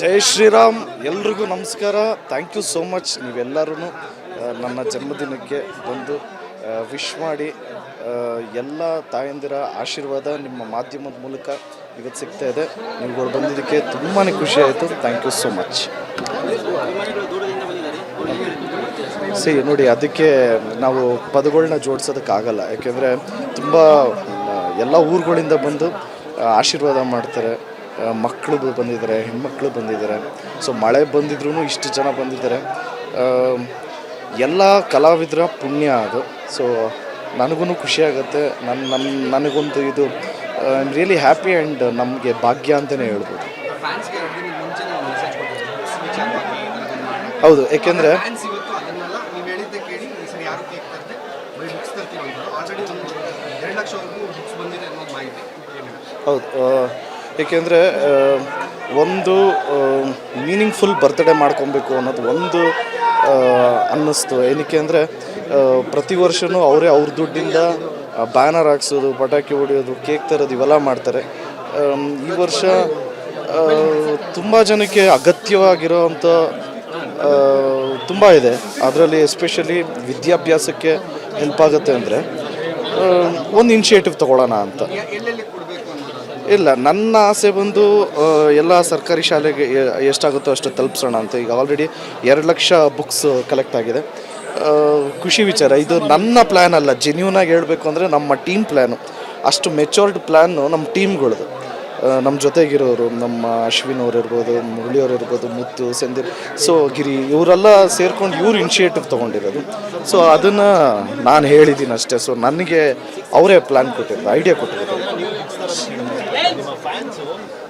ಜೈ ಶ್ರೀರಾಮ್. ಎಲ್ರಿಗೂ ನಮಸ್ಕಾರ. Thank you so much ನೀವೆಲ್ಲರೂ ನನ್ನ ಜನ್ಮದಿನಕ್ಕೆ ಬಂದು ವಿಶ್ ಮಾಡಿ ಎಲ್ಲ ತಾಯಂದಿರ ಆಶೀರ್ವಾದ ನಿಮ್ಮ ಮಾಧ್ಯಮದ ಮೂಲಕ ಇವತ್ತು ಸಿಗ್ತಾ ಇದೆ. ನೀವುಗಳು ಬಂದಿದ್ದಕ್ಕೆ ತುಂಬಾ ಖುಷಿ ಆಯಿತು. Thank you so much see ನೋಡಿ, ಅದಕ್ಕೆ ನಾವು ಪದಗಳನ್ನ ಜೋಡಿಸೋದಕ್ಕಾಗಲ್ಲ. ಯಾಕೆಂದರೆ ತುಂಬ ಎಲ್ಲ ಊರುಗಳಿಂದ ಬಂದು ಆಶೀರ್ವಾದ ಮಾಡ್ತಾರೆ. ಮಕ್ಕಳು ಬಂದಿದ್ದಾರೆ, ಹೆಣ್ಮಕ್ಳು ಬಂದಿದ್ದಾರೆ. ಸೊ ಮಳೆ ಬಂದಿದ್ರೂ ಇಷ್ಟು ಜನ ಬಂದಿದ್ದಾರೆ. ಎಲ್ಲ ಕಲಾವಿದರ ಪುಣ್ಯ ಅದು. ಸೊ ನನಗೂ ಖುಷಿಯಾಗುತ್ತೆ ನನ್ನ ನನ್ನ ನನಗೊಂದು ಇದು ರಿಯಲಿ ಹ್ಯಾಪಿ ಆ್ಯಂಡ್ ನಮಗೆ ಭಾಗ್ಯ ಅಂತಲೇ ಹೇಳ್ಬೋದು. ಹೌದು ಮಾಹಿತಿ ಹೌದು ಏಕೆಂದರೆ ಒಂದು ಮೀನಿಂಗ್ಫುಲ್ ಬರ್ತ್ಡೇ ಮಾಡ್ಕೊಬೇಕು ಅನ್ನೋದು ಒಂದು ಅನ್ನಿಸ್ತು. ಏನಕ್ಕೆ ಅಂದರೆ ಪ್ರತಿ ವರ್ಷವೂ ಅವರೇ ಅವ್ರ ದುಡ್ಡಿಂದ ಬ್ಯಾನರ್ ಹಾಕ್ಸೋದು, ಪಟಾಕಿ ಹೊಡೆಯೋದು ಕೇಕ್ ತರೋದು ಇವೆಲ್ಲ ಮಾಡ್ತಾರೆ. ಈ ವರ್ಷ ತುಂಬ ಜನಕ್ಕೆ ಅಗತ್ಯವಾಗಿರೋವಂಥ ತುಂಬ ಇದೆ. ಅದರಲ್ಲಿ ಎಸ್ಪೆಷಲಿ ವಿದ್ಯಾಭ್ಯಾಸಕ್ಕೆ ಹೆಲ್ಪ್ ಆಗುತ್ತೆ ಅಂದರೆ ಒಂದು ಇನಿಷಿಯೇಟಿವ್ ತಗೊಳ್ಳೋಣ ಅಂತ. ಇಲ್ಲ, ನನ್ನ ಆಸೆ ಬಂದು ಎಲ್ಲ ಸರ್ಕಾರಿ ಶಾಲೆಗೆ ಎಷ್ಟಾಗುತ್ತೋ ಅಷ್ಟು ತಲುಪಿಸೋಣ ಅಂತ. ಈಗ ಆಲ್ರೆಡಿ ಎರಡು ಲಕ್ಷ ಬುಕ್ಸ್ ಕಲೆಕ್ಟ್ ಆಗಿದೆ. ಖುಷಿ ವಿಚಾರ, ಇದು ನನ್ನ ಪ್ಲ್ಯಾನ್ ಅಲ್ಲ. ಜೆನ್ಯೂನಾಗಿ ಹೇಳಬೇಕು ಅಂದರೆ ನಮ್ಮ ಟೀಮ್ ಪ್ಲ್ಯಾನು ಅಷ್ಟು ಮೆಚೋರ್ಡ್ ಪ್ಲ್ಯಾನು ನಮ್ಮ ಟೀಮ್ಗಳದು ನಮ್ಮ ಜೊತೆಗಿರೋರು, ನಮ್ಮ ಅಶ್ವಿನ್ ಅವ್ರು ಇರ್ಬೋದು ಮುರಳಿಯವ್ರು ಇರ್ಬೋದು ಮುತ್ತು, ಸಂದೀಪ್. ಸೊ ಗಿರಿ, ಇವರೆಲ್ಲ ಸೇರ್ಕೊಂಡು ಇವ್ರು ಇನಿಷಿಯೇಟಿವ್ ತೊಗೊಂಡಿರೋದು. ಸೊ ಅದನ್ನು ನಾನು ಹೇಳಿದ್ದೀನಿ ಅಷ್ಟೇ ಸೊ ನನಗೆ ಅವರೇ ಪ್ಲ್ಯಾನ್ ಕೊಟ್ಟಿರೋದು ಐಡಿಯಾ ಕೊಟ್ಟಿರೋದು.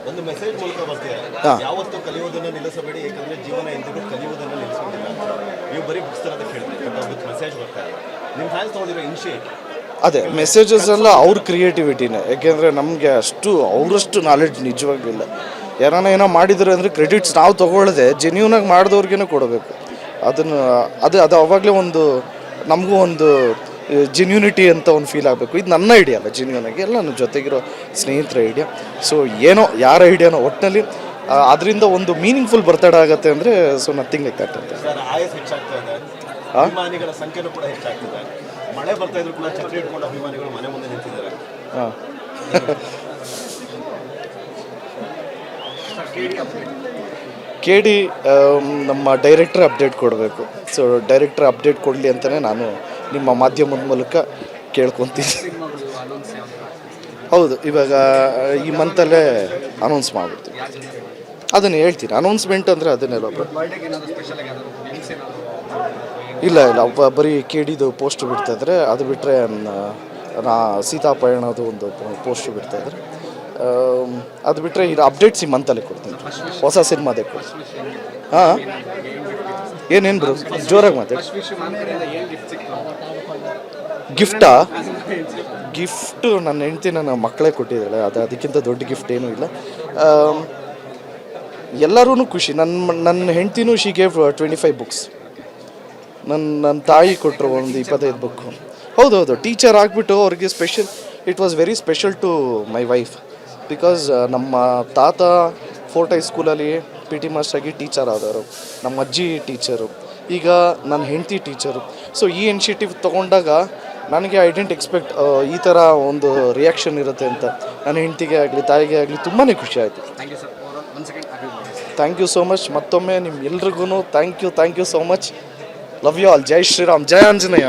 ಒಂದು ಮೆಸೇಜ್ ಮೂಲಕ ಬರ್ತೀರಾ. ಯಾವತ್ತೂ ಕಲಿಯೋದನ್ನ ನಿಲ್ಲಿಸಬೇಡಿ ಯಾಕಂದ್ರೆ ಜೀವನ ಎಂದಿಗೂ ಕಲಿಯುವುದನ್ನ ನಿಲ್ಲಿಸೋದಿಲ್ಲ ನೀವು ಬರೀ ಬುಕ್ಸ್ ಬಟ್ ಅದಕ್ಕೆ ಮೆಸೇಜ್ ಬರ್ತಾರೆ ನಿಮ್ಮ ಫ್ಯಾನ್ಸ್ ತಗೊಂಡಿರೋ ಇನಿಷಿಯೇಟ್ ಅದೇ ಮೆಸೇಜಸ್ ಎಲ್ಲ ಅವ್ರ ಕ್ರಿಯೇಟಿವಿಟಿನೇ ಯಾಕೆಂದರೆ ನಮಗೆ ಅಷ್ಟು ಅವರಷ್ಟು ನಾಲೆಡ್ಜ್ ನಿಜವಾಗ್ಲಿಲ್ಲ ಯಾರನ್ನ ಏನೋ ಮಾಡಿದ್ರು ಅಂದರೆ ಕ್ರೆಡಿಟ್ಸ್ ನಾವು ತೊಗೊಳ್ಳದೆ ಜೆನ್ಯೂನಾಗಿ ಮಾಡಿದವ್ರಿಗೇನೆ ಕೊಡಬೇಕು. ಅದನ್ನು ಅದು ಅದು ಅವಾಗಲೇ ಒಂದು ನಮಗೂ ಒಂದು ಜೆನ್ಯೂನಿಟಿ ಅಂತ ಒಂದು ಫೀಲ್ ಆಗಬೇಕು. ಇದು ನನ್ನ ಐಡಿಯಾ ಅಲ್ಲ ಜೆನ್ಯೂನಾಗಿ ಎಲ್ಲ ನನ್ನ ಜೊತೆಗಿರೋ ಸ್ನೇಹಿತರ ಐಡಿಯಾ ಸೊ ಏನೋ ಯಾರ ಐಡಿಯಾನೋ ಒಟ್ಟಿನಲ್ಲಿ ಅದರಿಂದ ಒಂದು ಮೀನಿಂಗ್ಫುಲ್ ಬರ್ತಡ ಆಗುತ್ತೆ ಅಂದರೆ ಸೊ ನಥಿಂಗ್ ಲೈಕ್ ದಟ್ ಅಂತ. ಹಾಂ ಕೆ ಡಿ ನಮ್ಮ ಡೈರೆಕ್ಟರ್ ಅಪ್ಡೇಟ್ ಕೊಡಬೇಕು. ಸೊ ಡೈರೆಕ್ಟರ್ ಅಪ್ಡೇಟ್ ಕೊಡಲಿ ಅಂತಲೇ ನಾನು ನಿಮ್ಮ ಮಾಧ್ಯಮದ ಮೂಲಕ ಕೇಳ್ಕೊತೀನಿ. ಹೌದು, ಇವಾಗ, ಈ ಮಂತಲ್ಲೇ ಅನೌನ್ಸ್ ಮಾಡ್ಬಿಡ್ತೀವಿ ಅದನ್ನು ಹೇಳ್ತೀನಿ. ಅನೌನ್ಸ್ಮೆಂಟ್ ಅಂದರೆ ಅದನ್ನೆಲ್ಲ ಇಲ್ಲ ಇಲ್ಲ ಬರೀ ಕೇಡಿದು ಪೋಸ್ಟ್ ಬಿಡ್ತಾಯಿದ್ರೆ, ಅದು ಬಿಟ್ಟರೆ ನಾ ಸೀತಾಪಯಣದು ಒಂದು ಪೋಸ್ಟ್ ಬಿಡ್ತಾಯಿದ್ರೆ ಅದು ಬಿಟ್ಟರೆ ಇದು ಅಪ್ಡೇಟ್ಸ್ ಈ ಮಂತಲ್ಲೇ ಕೊಡ್ತೀನಿ. ಹೊಸ ಸಿನಿಮಾದೇ ಕೊಡ್ತೀನಿ. ಹಾಂ? ಏನೇನು ಬ್ರೋ ಜೋರಾಗಿ ಮಾತಾಡಿ. ಗಿಫ್ಟ್ ಗಿಫ್ಟಾ ನನ್ನ ಹೆಂಡ್ತಿ ನನ್ನ ಮಕ್ಕಳೇ ಕೊಟ್ಟಿದ್ದಾಳೆ. ಅದು ಅದಕ್ಕಿಂತ ದೊಡ್ಡ ಗಿಫ್ಟ್ ಏನೂ ಇಲ್ಲ. ಎಲ್ಲರೂ ಖುಷಿ. ನನ್ನ ನನ್ನ ಹೆಂಡ್ತಿನೂ ಶಿ ಟ್ವೆಂಟಿ ಫೈವ್ ಬುಕ್ಸ್ ನನ್ನ ನನ್ನ ತಾಯಿ ಕೊಟ್ಟರು ಒಂದು ಇಪ್ಪತ್ತೈದು ಬುಕ್ಕು ಹೌದೌದು ಟೀಚರ್ ಆಗಿಬಿಟ್ಟು ಅವ್ರಿಗೆ special it was very special to my wife because ನಮ್ಮ ತಾತ ಫೋರ್ಟ್ ಸ್ಕೂಲಲ್ಲಿ ಪಿ ಟಿ ಮಾಸ್ಟರಾಗಿ ಟೀಚರ್ ಆದವರು ನಮ್ಮ ಅಜ್ಜಿ ಟೀಚರು ಈಗ ನನ್ನ ಹೆಂಡತಿ ಟೀಚರು. ಸೊ ಈ ಇನಿಷಿಯೇಟಿವ್ ತೊಗೊಂಡಾಗ ನನಗೆ ಐ ಡೆಂಟ್ ಎಕ್ಸ್ಪೆಕ್ಟ್ ಈ ಥರ ಒಂದು ರಿಯಾಕ್ಷನ್ ಇರುತ್ತೆ ಅಂತ. ನನ್ನ ಹೆಂಡತಿಗೆ ಆಗಲಿ ತಾಯಿಗೆ ಆಗಲಿ ತುಂಬಾ ಖುಷಿ ಆಯಿತು. ಥ್ಯಾಂಕ್ ಯು ಸೋ ಮಚ್ ಮತ್ತೊಮ್ಮೆ ನಿಮ್ಮ ಎಲ್ರಿಗೂ thank you thank you so much love you all Jai Shriram. Jaya Anjaneya.